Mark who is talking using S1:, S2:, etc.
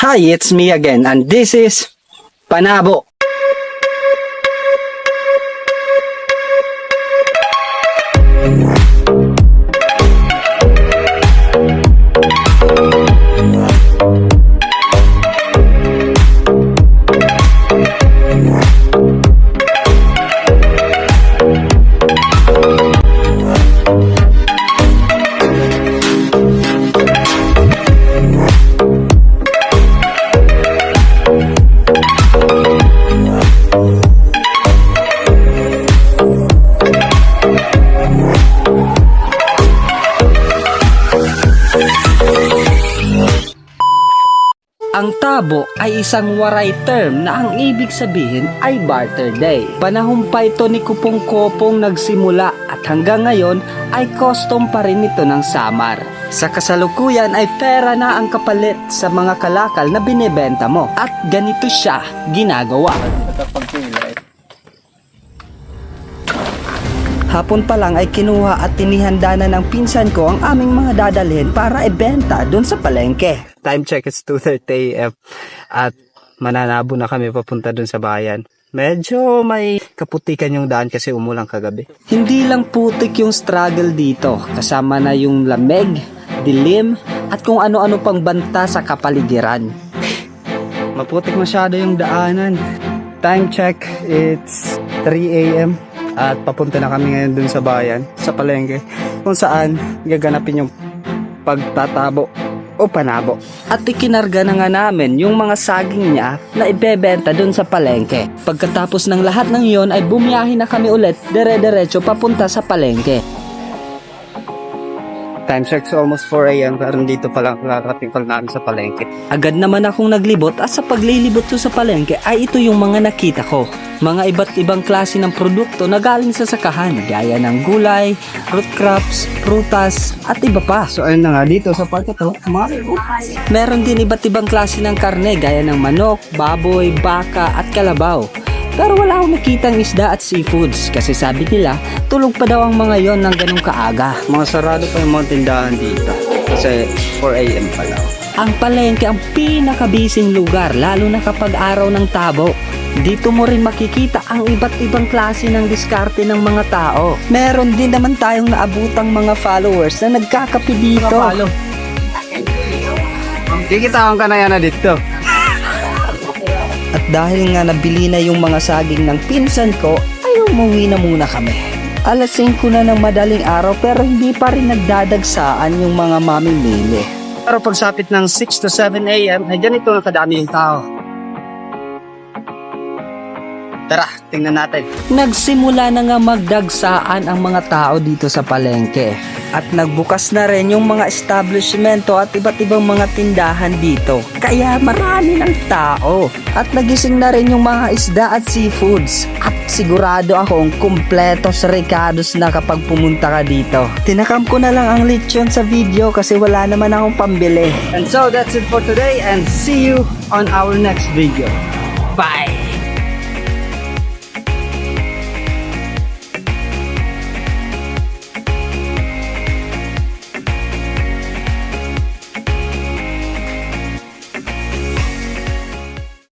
S1: Hi, it's me again and this is Panabo. Ang tabo ay isang waray term na ang ibig sabihin ay barter day. Panahon pa ito ni Kupong Kopong nagsimula at hanggang ngayon ay custom pa rin ito ng Samar. Sa kasalukuyan ay pera na ang kapalit sa mga kalakal na binebenta mo at ganito siya ginagawa. Hapon pa lang ay kinuha at tinihanda na ng pinsan ko ang aming mga dadalhin para ibenta doon sa palengke. Time check is 2.30 am at mananabo na kami papunta doon sa bayan. Medyo may kaputikan yung daan kasi umulang kagabi. Hindi lang putik yung struggle dito. Kasama na yung lamig, dilim, at kung ano-ano pang banta sa kapaligiran. Maputik masyado yung daanan. Time check, it's 3 a.m. At papunta na kami ngayon dun sa bayan, sa palengke, kung saan gaganapin yung pagtatabo o panabo. At ikinarga na nga namin yung mga saging niya na ibebenta dun sa palengke. Pagkatapos ng lahat ng yon ay bumiyahin na kami ulit dire-diretso papunta sa palengke. Time check almost 4 a.m. pero dito pa lang nakarating pa lang namin sa palengke. Agad naman akong naglibot at sa paglilibot ko sa palengke ay ito yung mga nakita ko. Mga iba't ibang klase ng produkto na galing sa sakahan gaya ng gulay, root crops, prutas at iba pa. So ayun na nga dito sa part ito, meron din iba't ibang klase ng karne gaya ng manok, baboy, baka at kalabaw. Pero wala akong nakitang isda at seafoods kasi sabi nila tulog pa daw ang mga yon ng ganong kaaga. Mga sarado pa yung mga tindahan dito kasi 4am pa lang. Ang palengke ang pinakabising lugar lalo na kapag araw ng tabo. Dito mo rin makikita ang iba't ibang klase ng diskarte ng mga tao. Meron din naman tayong naabutang mga followers na nagkakape dito. Kikitawan ka na yan na dito. At dahil nga nabili na yung mga saging ng pinsan ko, ay umuwi na muna kami. Alas 5 na ng madaling araw pero hindi pa rin nagdadagsaan yung mga mamimili. Pero pagsapit ng 6 to 7 a.m. ay ganito na kadami yung tao. Tara, tingnan natin. Nagsimula na nga magdagsaan ang mga tao dito sa palengke. At nagbukas na rin yung mga establishmento at iba't ibang mga tindahan dito. Kaya marami ng tao. At nagising na rin yung mga isda at seafoods. At sigurado akong kumpletos ricados na kapag pumunta ka dito. Tinakam ko na lang ang lechon sa video kasi wala naman akong pambili. And so that's it for today and see you on our next video. Bye!